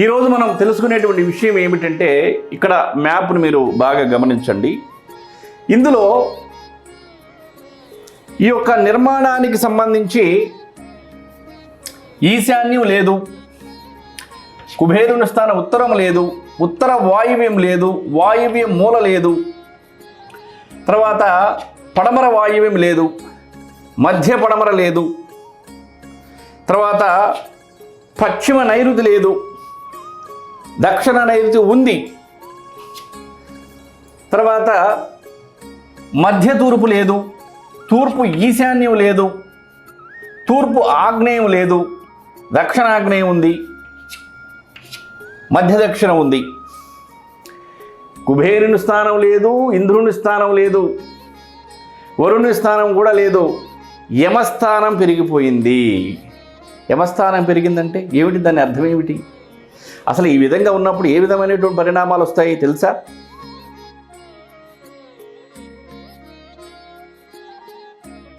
ఈరోజు మనం తెలుసుకునేటువంటి విషయం ఏమిటంటే ఇక్కడ మ్యాప్ను మీరు బాగా గమనించండి. ఇందులో ఈ యొక్క నిర్మాణానికి సంబంధించి ఈశాన్యం లేదు కుబేరుని స్థానం ఉత్తరం లేదు ఉత్తర వాయువ్యం లేదు వాయువ్యం మూల లేదు తర్వాత పడమర వాయువ్యం లేదు మధ్య పడమర లేదు తర్వాత పశ్చిమ నైరుతి లేదు దక్షిణ నైరుతి ఉంది. తర్వాత మధ్య తూర్పు లేదు. తూర్పు ఈశాన్యం లేదు. తూర్పు ఆగ్నేయం లేదు. దక్షిణాగ్నేయం ఉంది. మధ్య దక్షిణం ఉంది. కుబేరుని స్థానం లేదు ఇంద్రుని స్థానం లేదు. వరుణి స్థానం కూడా లేదు. యమస్థానం పెరిగిపోయింది. యమస్థానం పెరిగిందంటే ఏమిటి? దాని అర్థం ఏమిటి? అసలు ఈ విధంగా ఉన్నప్పుడు ఏ విధమైనటువంటి పరిణామాలు వస్తాయి తెలుసా?